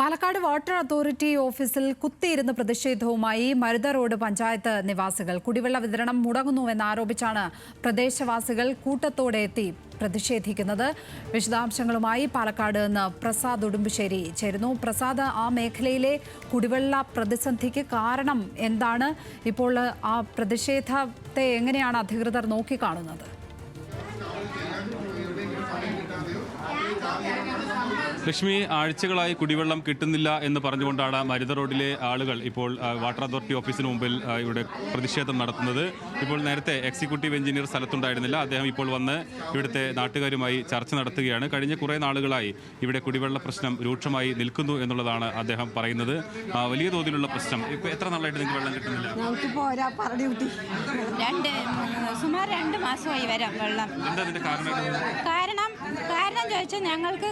Palakkad water authority ഓഫീസിൽ കുത്തിയിരുന്ന് പ്രതിഷേധവുമായി മരുത റോഡ് പഞ്ചായത്ത് നിവാസികൾ കുടിവെള്ള വിതരണം മുടങ്ങുന്നുവെന്നാരോപിച്ചാണ് പ്രദേശവാസികൾ കൂട്ടത്തോടെ എത്തി പ്രതിഷേധിക്കുന്നത്. വിശദാംശങ്ങളുമായി പാലക്കാട് നിന്ന് പ്രസാദ് ഉടുമ്പശ്ശേരി ചേരുന്നു. പ്രസാദ് ആ മേഖലയിലെ കുടിവെള്ള പ്രതിസന്ധിക്ക് കാരണം എന്താണ്? ഇപ്പോൾ ആ പ്രതിഷേധത്തെ എങ്ങനെയാണ് അധികൃതർ നോക്കിക്കാണുന്നത്? ലക്ഷ്മി ആഴ്ചകളായി കുടിവെള്ളം കിട്ടുന്നില്ല എന്ന് പറഞ്ഞുകൊണ്ടാണ് മരുത റോഡിലെ ആളുകൾ ഇപ്പോൾ വാട്ടർ അതോറിറ്റി ഓഫീസിന് മുമ്പിൽ ഇവിടെ പ്രതിഷേധം നടത്തുന്നത്. ഇപ്പോൾ നേരത്തെ എക്സിക്യൂട്ടീവ് എഞ്ചിനീയർ സ്ഥലത്തുണ്ടായിരുന്നില്ല. അദ്ദേഹം ഇപ്പോൾ വന്ന് ഇവിടുത്തെ നാട്ടുകാരുമായി ചർച്ച നടത്തുകയാണ്. കഴിഞ്ഞ കുറേ നാളുകളായി ഇവിടെ കുടിവെള്ള പ്രശ്നം രൂക്ഷമായി നിൽക്കുന്നു എന്നുള്ളതാണ് അദ്ദേഹം പറയുന്നത്. വലിയ തോതിലുള്ള പ്രശ്നം. ഇപ്പോൾ എത്ര നാളായിട്ട് നിങ്ങൾക്ക് വെള്ളം കിട്ടുന്നില്ല? രണ്ട് സുമാർ രണ്ട് മാസമായി വരാം വെള്ളം. എന്താ കാരണം കാരണം കാരണം ചോദിച്ചാൽ ഞങ്ങൾക്ക്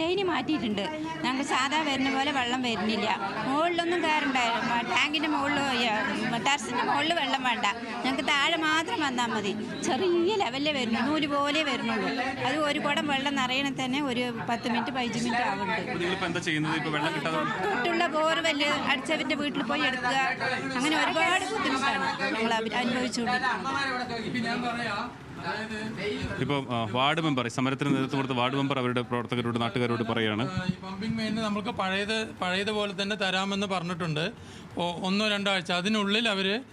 ലൈന് മാറ്റിയിട്ടുണ്ട്. ഞങ്ങൾക്ക് സാധാ വരുന്ന പോലെ വെള്ളം വരുന്നില്ല. മുകളിലൊന്നും കയറണ്ടായിരുന്നു ടാങ്കിന്റെ മുകളിൽ ടെറസിന്റെ മുകളിൽ വെള്ളം വേണ്ട. ഞങ്ങൾക്ക് താഴെ മാത്രം വന്നാൽ മതി. ചെറിയ ലെവലിൽ വരുന്നു. നൂൽ പോലെ വരുന്നുള്ളൂ. അത് ഒരു കുടം വെള്ളം നിറയണ തന്നെ ഒരു പത്ത് മിനിറ്റ് പതിനഞ്ച് മിനിറ്റ് ആവുന്നുണ്ട്. തൊട്ടുള്ള ബോർവെല്ല് അടിച്ചവന്റെ വീട്ടിൽ പോയി എടുക്കുക. അങ്ങനെ ഒരുപാട് ബുദ്ധിമുട്ടാണ് ഞങ്ങൾ ഞാൻ അനുഭവിച്ചുകൊണ്ടിരിക്കുന്നത് ഇപ്പോൾ ആ, വാർഡ് മെമ്പർ സമരത്തിന് നേതൃത്വം കൊടുത്ത വാർഡ് മെമ്പർ അവരുടെ പ്രവർത്തകരോട് നാട്ടുകാരോട് പറയുകയാണ്. ഈ പമ്പിംഗ് മെയിന് നമുക്ക് പഴയത് പഴയതുപോലെ തന്നെ തരാമെന്ന് പറഞ്ഞിട്ടുണ്ട്. ഒ- ഒന്നോ രണ്ടോ ആഴ്ച. അതിനുള്ളിൽ അവർ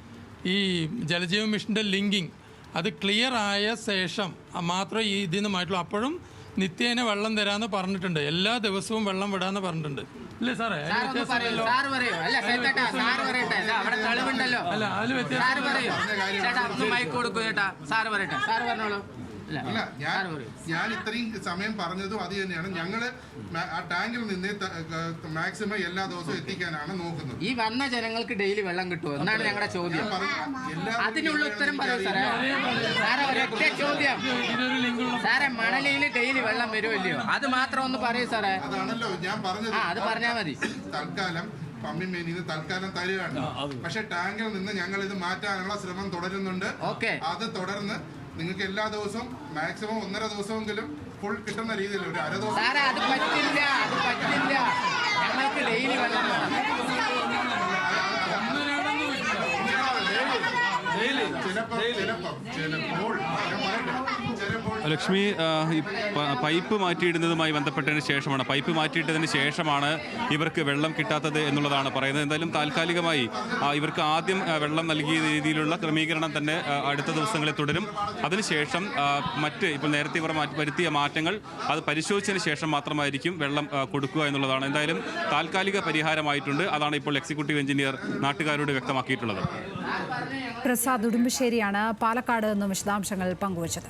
ഈ ജലജീവ മിഷന്റെ ലിങ്കിങ് അത് ക്ലിയർ ആയ ശേഷം മാത്രമേ ഈ ഇതിൽ നിന്നുമായിട്ടുള്ളൂ അപ്പോഴും നിത്യേന വെള്ളം തരാമെന്ന് പറഞ്ഞിട്ടുണ്ട്. എല്ലാ ദിവസവും വെള്ളം വിടാമെന്ന് പറഞ്ഞിട്ടുണ്ട്. ഇല്ലേ സാറേ തെളിവുണ്ടല്ലോ. അല്ല അതിൽ വ്യത്യാസം സാർ പറയൂ. ചേട്ടാ ഒന്ന് മൈക്ക് കൊടുക്കൂ ചേട്ടാ. സാർ പറയട്ടെ. സാർ പറഞ്ഞോളൂ. അല്ല ഞാൻ ഞാൻ ഇത്രയും സമയം പറഞ്ഞതും അത് തന്നെയാണ്. ഞങ്ങൾ ആ ടാങ്കിൽ നിന്ന് മാക്സിമം എല്ലാ ദിവസവും എത്തിക്കാനാണ് നോക്കുന്നത്. ഈ വന്ന ജനങ്ങൾക്ക് ഡെയിലി വെള്ളം കിട്ടുമോ? എന്നാണ് ഞങ്ങളുടെ ചോദ്യം? അതിനുള്ള ഉത്തരം പറയൂ സാറേ. സാറേ ഒരൊറ്റ ചോദ്യം. സാറേ മണലിയിൽ ഡെയിലി വെള്ളം വരുമല്ലയോ? അത് മാത്രം ഒന്ന് പറയൂ സാറേ. അതാണല്ലോ ഞാൻ പറഞ്ഞത്. ആ അത് പറഞ്ഞാൽ മതി. തൽക്കാലം പമ്പിൻ മെയിനിന്ന് തൽക്കാലം തരുകയാണ്. പക്ഷെ ടാങ്കിൽ നിന്ന് ഞങ്ങൾ ഇത് മാറ്റാനുള്ള ശ്രമം തുടരുന്നുണ്ട്. ഓക്കെ. അത് തുടർന്ന് നിങ്ങൾക്ക് എല്ലാ ദിവസവും മാക്സിമം ഒന്നര ദിവസമെങ്കിലും ഫുൾ കിട്ടുന്ന രീതിയിൽ ഒരു അര ദിവസം അത് പറ്റില്ല അത് പറ്റില്ല. ഞങ്ങൾക്ക് ഡെയിലി വെള്ളം വേണം. ചിലപ്പോൾ ചിലപ്പോൾ ചിലപ്പോൾ ലക്ഷ്മി ഈ പൈപ്പ് മാറ്റിയിടുന്നതുമായി ബന്ധപ്പെട്ടതിന് ശേഷമാണ്. പൈപ്പ് മാറ്റിയിട്ടതിന് ശേഷമാണ് ഇവർക്ക് വെള്ളം കിട്ടാത്തത് എന്നുള്ളതാണ് പറയുന്നത്. എന്തായാലും താൽക്കാലികമായി ഇവർക്ക് ആദ്യം വെള്ളം നൽകിയ രീതിയിലുള്ള ക്രമീകരണം തന്നെ അടുത്ത ദിവസങ്ങളിൽ തുടരും. അതിനുശേഷം മറ്റ് ഇപ്പോൾ നേരത്തെ ഇവർ വരുത്തിയ മാറ്റങ്ങൾ അത് പരിശോധിച്ചതിന് ശേഷം മാത്രമായിരിക്കും വെള്ളം കൊടുക്കുക എന്നുള്ളതാണ്. എന്തായാലും താൽക്കാലിക പരിഹാരമായിട്ടുണ്ട്. അതാണ് ഇപ്പോൾ എക്സിക്യൂട്ടീവ് എഞ്ചിനീയർ നാട്ടുകാരോട് വ്യക്തമാക്കിയിട്ടുള്ളത്. പ്രസാദ് ഉടുമ്പശ്ശേരിയാണ് പാലക്കാട് നിന്നും വിശദാംശങ്ങൾ പങ്കുവച്ചത്.